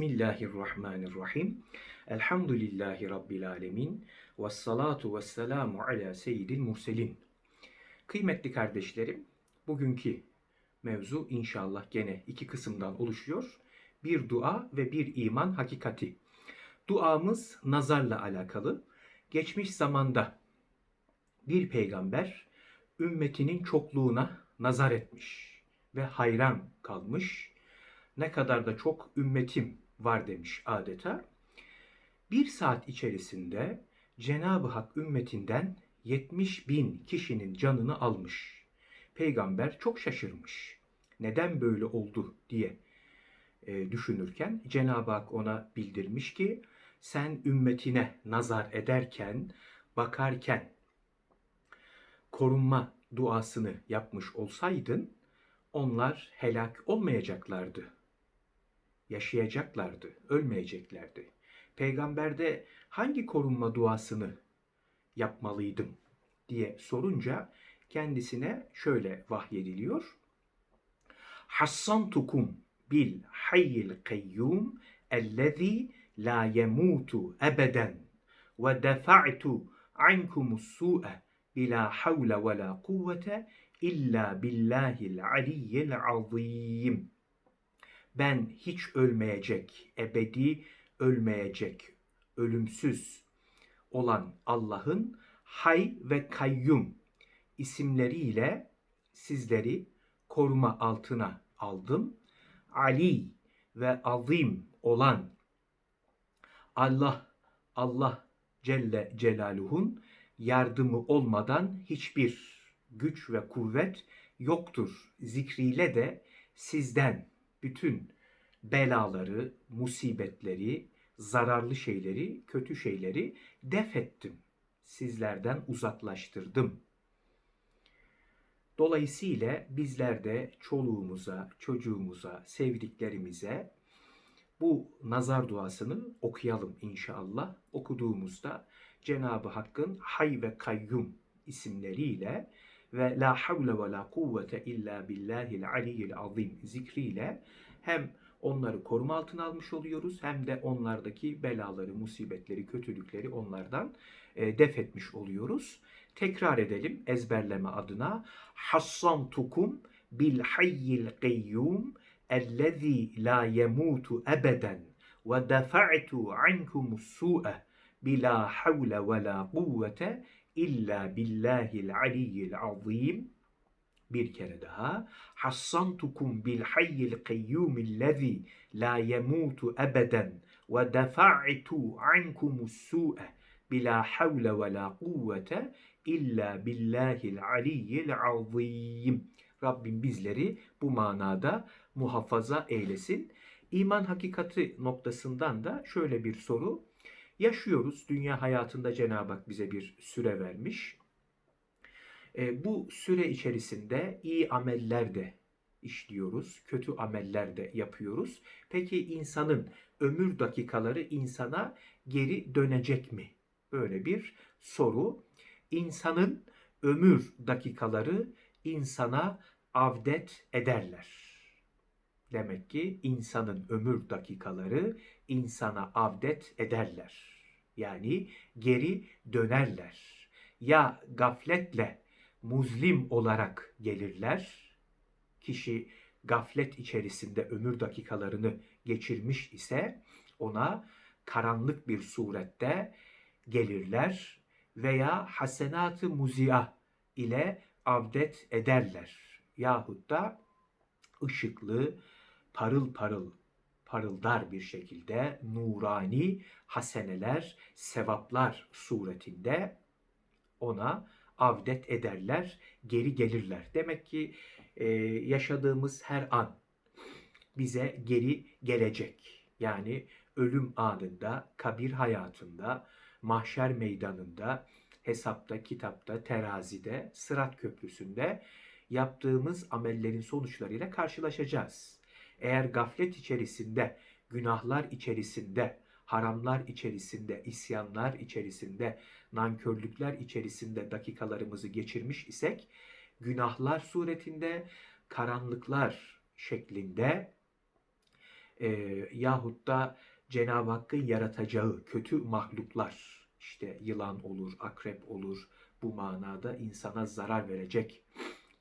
Bismillahirrahmanirrahim. Elhamdülillahi Rabbil alemin. Ve salatu ve selamu ala seyyidil murselin. Kıymetli kardeşlerim, bugünkü mevzu inşallah gene iki kısımdan oluşuyor. Bir dua ve bir iman hakikati. Duamız nazarla alakalı. Geçmiş zamanda bir peygamber ümmetinin çokluğuna nazar etmiş ve hayran kalmış. Ne kadar da çok ümmetim var demiş adeta. Bir saat içerisinde Cenab-ı Hak ümmetinden 70 bin kişinin canını almış. Peygamber çok şaşırmış. Neden böyle oldu diye e, düşünürken Cenab-ı Hak ona bildirmiş ki sen ümmetine nazar ederken, bakarken korunma duasını yapmış olsaydın onlar helak olmayacaklardı. Yaşayacaklardı, ölmeyeceklerdi. Peygamberde hangi korunma duasını yapmalıydım diye sorunca kendisine şöyle vahyediliyor. Hassantukum bil hayyil kayyum ellezî la yemutu ebeden ve defa'tu ankumus su'e bila havle ve la kuvvete illa billahil aliyyil azim. Ben hiç ölmeyecek, ebedi ölmeyecek, ölümsüz olan Allah'ın Hay ve Kayyum isimleriyle sizleri koruma altına aldım. Ali ve Azim olan Allah Allah Celle Celaluhu'nun yardımı olmadan hiçbir güç ve kuvvet yoktur. Zikriyle de sizden bütün belaları, musibetleri, zararlı şeyleri, kötü şeyleri def ettim. Sizlerden uzaklaştırdım. Dolayısıyla bizler de çoluğumuza, çocuğumuza, sevdiklerimize bu nazar duasını okuyalım inşallah. Okuduğumuzda Cenab-ı Hakk'ın Hay ve Kayyum isimleriyle ve La havle ve la kuvvete illa billahil aliyyil azim zikriyle hem onları koruma altına almış oluyoruz hem de onlardaki belaları, musibetleri, kötülükleri onlardan e, def etmiş oluyoruz. Tekrar edelim ezberleme adına. Hassantukum bil hayyil kayyum ellezî la yemutu ebeden ve defa'tu ankumus su'e bila havle ve la kuvvete illa billahil aliyyil azim bir kere daha hassantukum bil hayyil kayyumillezî la yemutu ebeden ve defa'tu ankumus su'e bila havle ve la kuvvete illa billahil aliyyil azim. Rabbim bizleri bu manada muhafaza eylesin. İman hakikati noktasından da şöyle bir soru. Yaşıyoruz. Dünya hayatında Cenab-ı Hak bize bir süre vermiş. E, bu süre içerisinde iyi ameller de işliyoruz, kötü ameller de yapıyoruz. Peki insanın ömür dakikaları insana geri dönecek mi? Böyle bir soru. İnsanın ömür dakikaları insana avdet ederler. Demek ki insanın ömür dakikaları insana avdet ederler. Yani geri dönerler. Ya gafletle muzlim olarak gelirler. Kişi gaflet içerisinde ömür dakikalarını geçirmiş ise ona karanlık bir surette gelirler veya hasenatı muzia ile avdet ederler. Yahut da ışıklı, parıl parıl parıldar bir şekilde nurani haseneler, sevaplar suretinde ona avdet ederler, geri gelirler. Demek ki e, yaşadığımız her an bize geri gelecek. Yani ölüm anında, kabir hayatında, mahşer meydanında, hesapta, kitapta, terazide, sırat köprüsünde yaptığımız amellerin sonuçlarıyla karşılaşacağız. Eğer gaflet içerisinde, günahlar içerisinde, haramlar içerisinde, isyanlar içerisinde, nankörlükler içerisinde dakikalarımızı geçirmiş isek, günahlar suretinde, karanlıklar şeklinde e, yahut da Cenab-ı Hakk'ın yaratacağı kötü mahluklar işte yılan olur, akrep olur bu manada insana zarar verecek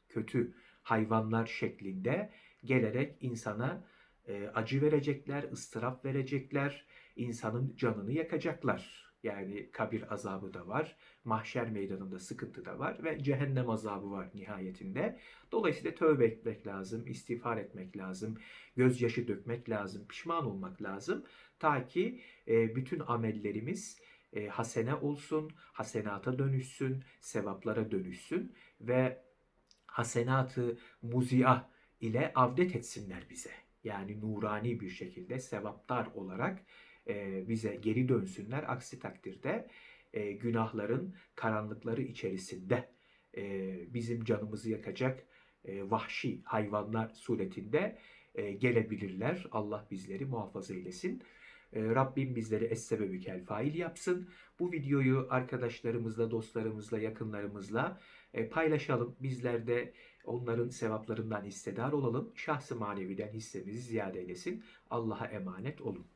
kötü hayvanlar şeklinde gelerek insana e, acı verecekler, ıstırap verecekler, insanın canını yakacaklar. Yani kabir azabı da var, mahşer meydanında sıkıntı da var ve cehennem azabı var nihayetinde. Dolayısıyla tövbe etmek lazım, istiğfar etmek lazım, gözyaşı dökmek lazım, pişman olmak lazım. Ta ki e, bütün amellerimiz e, hasene olsun, hasenata dönüşsün, sevaplara dönüşsün ve hasenatı muzia ile avdet etsinler bize. Yani nurani bir şekilde sevaptar olarak e, bize geri dönsünler. Aksi takdirde e, günahların karanlıkları içerisinde e, bizim canımızı yakacak vahşi hayvanlar suretinde gelebilirler. Allah bizleri muhafaza eylesin. Rabbim bizleri es-sebebi kel fail yapsın. Bu videoyu arkadaşlarımızla, dostlarımızla, yakınlarımızla paylaşalım. Bizler de onların sevaplarından hissedar olalım. Şahsı maneviden hissemizi ziyade eylesin. Allah'a emanet olun.